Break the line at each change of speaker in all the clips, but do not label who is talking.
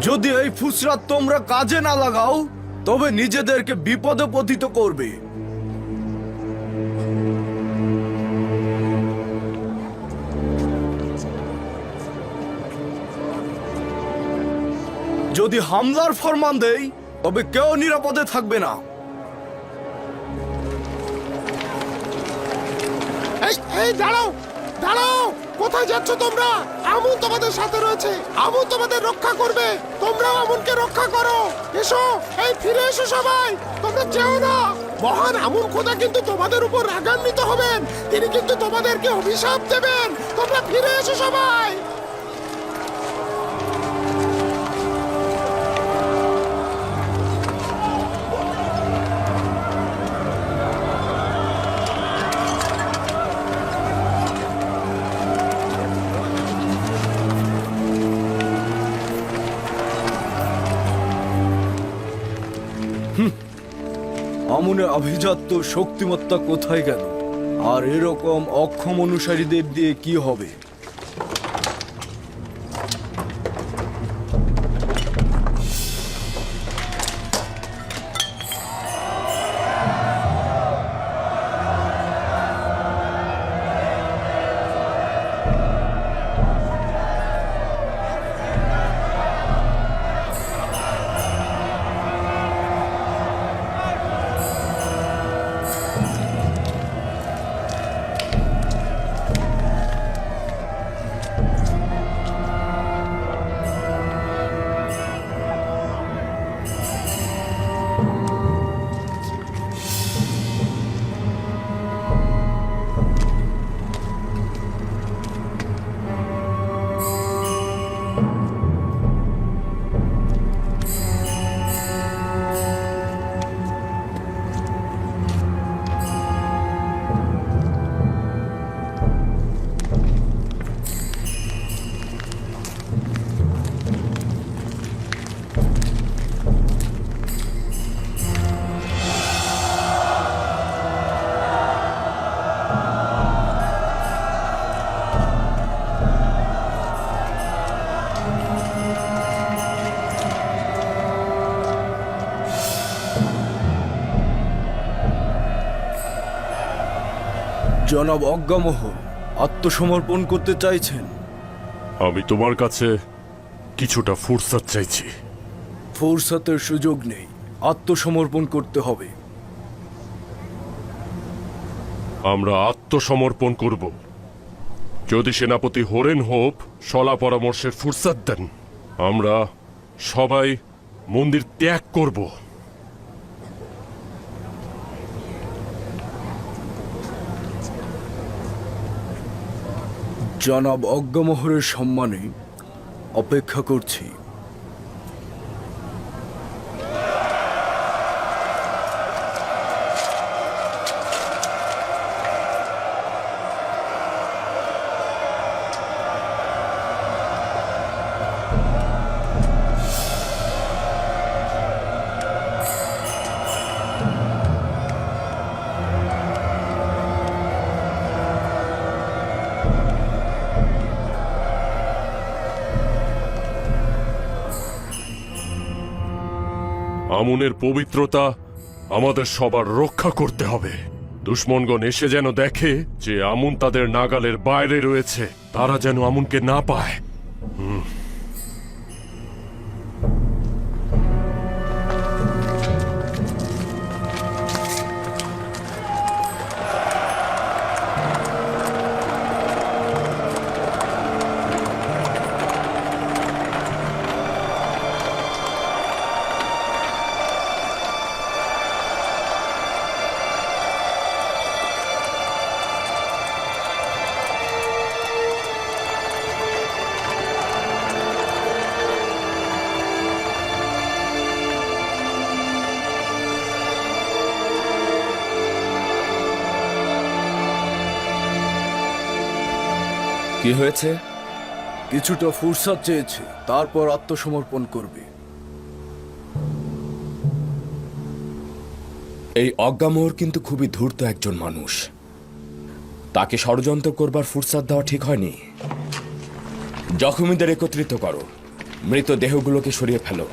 যদি এই ফুসরাত তোমরা কাজে না লাগাও, তবে নিজেদেরকে বিপদে পতিত করবে। যদি হামলার ফরমান দেই, তবে কেউ নিরাপদে থাকবে না।
এই, দাঁড়াও দাঁড়াও! কোথায় যাচ্ছ তোমরা? আমুন তোমাদের সাথে রয়েছে, আমুন তোমাদের রক্ষা করবে। তোমরাও আমুনকে রক্ষা করো। এসো, এই ফিরে এসো সবাই। তোমরা যেও না। মহান আমুন খোদা কিন্তু তোমাদের উপর রাগান্বিত হবেন। তিনি কিন্তু তোমাদেরকে অভিশাপ দেবেন। তোমরা ফিরে এসো সবাই।
আমনের আভিজাত্য শক্তিমত্তা কোথায় গেল? আর এরকম অক্ষম অনুসারীদের দিয়ে কি হবে? জনাব অজ্ঞামহ আত্মসমর্পণ করতে চাইছেন।
আমি তোমার কাছে কিছুটা ফুরসাত চাইছি।
ফুরসাতের সুযোগ নেই আত্মসমর্পণ করতে হবে।
আমরা আত্মসমর্পণ করব। যদি সেনাপতি হরেন হোপ সলা পরামর্শের ফুরসাত দেন আমরা সবাই মন্দির ত্যাগ করব।
জনাব অজ্ঞমোহরের সম্মানে অপেক্ষা করছি।
আমুনের পবিত্রতা আমাদের সবার রক্ষা করতে হবে। দুশ্মনগণ এসে যেন দেখে যে আমুন তাদের নাগালের বাইরে রয়েছে, তারা যেন আমুনকে না পায়।
কি হয়েছে?
কিছুটা ফুরসাত চেয়েছে তারপর আত্মসমর্পণ করবে।
এই অজ্ঞামোহর কিন্তু খুবই ধূর্ত একজন মানুষ। তাকে ষড়যন্ত্র করবার ফুরসাদ দেওয়া ঠিক হয়নি। জখমিদের একত্রিত করো। মৃত দেহগুলোকে সরিয়ে ফেলো।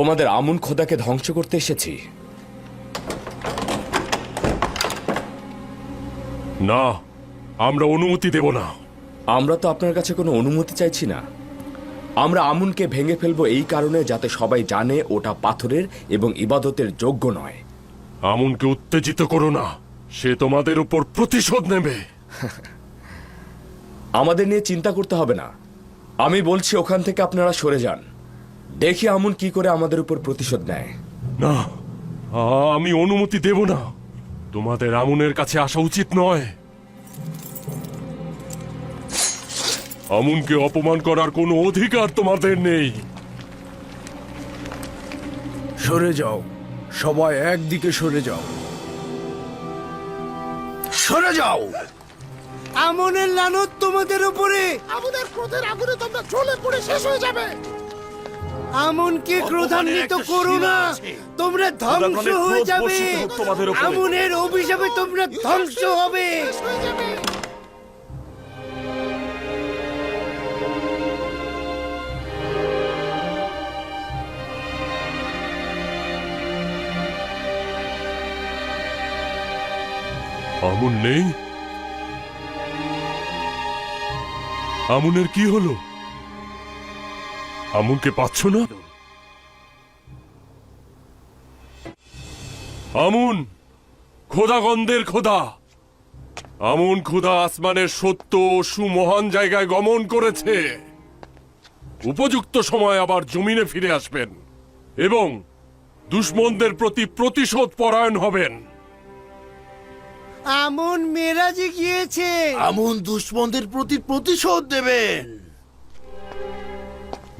তোমাদের আমুন খোদাকে ধ্বংস করতে এসেছি।
না আমরা অনুমতি দেব না।
আমরা তো আপনার কাছে কোনো অনুমতি চাইছি না। আমরা আমুনকে ভেঙে ফেলব এই কারণে যাতে সবাই জানে ওটা পাথরের এবং ইবাদতের যোগ্য নয়।
আমুনকে উত্তেজিত করো না সে তোমাদের উপর প্রতিশোধ নেবে।
আমাদের নিয়ে চিন্তা করতে হবে না। আমি বলছি ওখান থেকে আপনারা সরে যান। দেখি আমুন কি করে আমাদের উপর প্রতিশোধ নেয়।
না আমি অনুমতি দেব না। তোমাদের আমুনের কাছে আসা উচিত নয়। আমুনকে অপমান করার কোনো অধিকার তোমাদের নেই।
সরে যাও। সবাই একদিকে সরে যাও। সরে যাও!
আমনের লানত তোমাদের উপরে।
আমাদের ক্রোধের আগুনে তোমরা জ্বলে পড়ে শেষ হয়ে যাবে।
আমনকে ক্রোধান্বিত করো না। তোমরা ধ্বংস হয়ে যাবে। আমনের অভিশাপে তোমরা ধ্বংস হবে।
আমুন নেই? আমুনের কি হলো? আমুনকে পাচ্ছ না? আমুন খোদাগন্ধের খোদা আমুন খোদা আসমানের সত্য ও সুমহান জায়গায় গমন করেছে। উপযুক্ত সময় আবার জমিনে ফিরে আসবেন এবং দুশ্মনদের প্রতি প্রতিশোধ পরায়ণ হবেন।
আমন মেরাজে গিয়েছে।
আমন দুশ্মনদের প্রতি প্রতিশোধ দেবেন।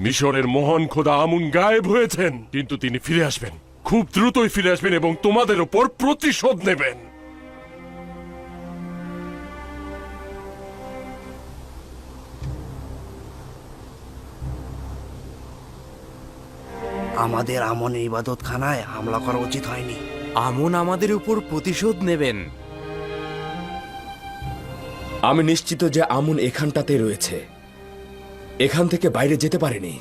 মিশরের মহান খোদা আমুন গায়েব হয়েছেন কিন্তু তিনি ফিরে আসবেন। খুব দ্রুতই ফিরে আসবেন এবং তোমাদের ওপর প্রতিশোধ নেবেন।
আমাদের আমন ইবাদত খানায় হামলা করা উচিত হয়নি।
আমন আমাদের উপর প্রতিশোধ নেবেন।
আমি নিশ্চিত যে আমুন এখানটাতে রয়েছে। এখান থেকে বাইরে যেতে পারেনি।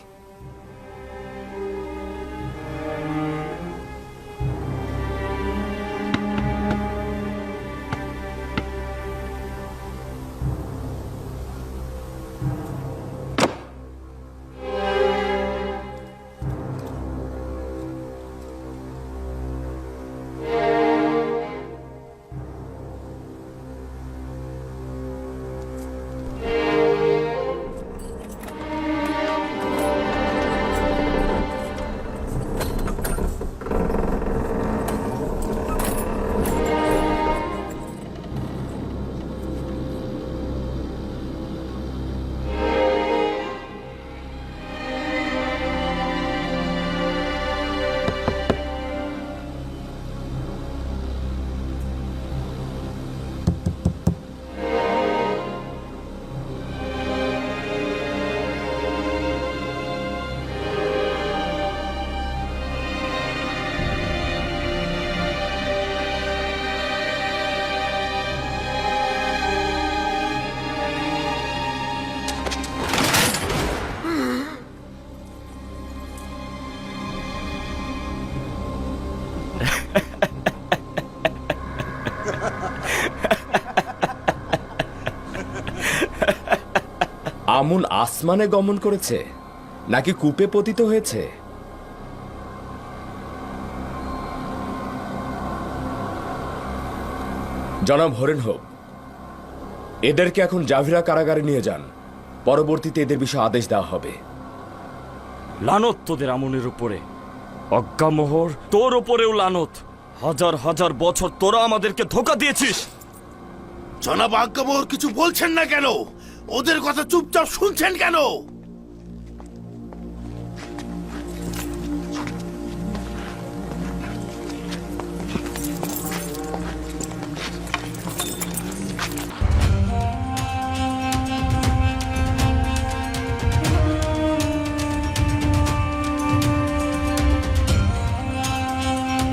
আমুন আসমানে গমন করেছে নাকি কূপে পতিত হয়েছে? জনাব হরেন হোক এদেরকে এখন জাভিরা কারাগারে নিয়ে যান। পরবর্তীতে এদের বিষয়ে আদেশ দেওয়া হবে।
লানত তোদের আমনের উপরে। অজ্ঞামোহর তোর ওপরেও লানত। হাজার হাজার বছর তোরা আমাদেরকে ধোকা দিয়েছিস।
জনাব আজ্ঞাবহর কিছু বলছেন না কেন? ওদের কথা চুপচাপ শুনছেন কেন?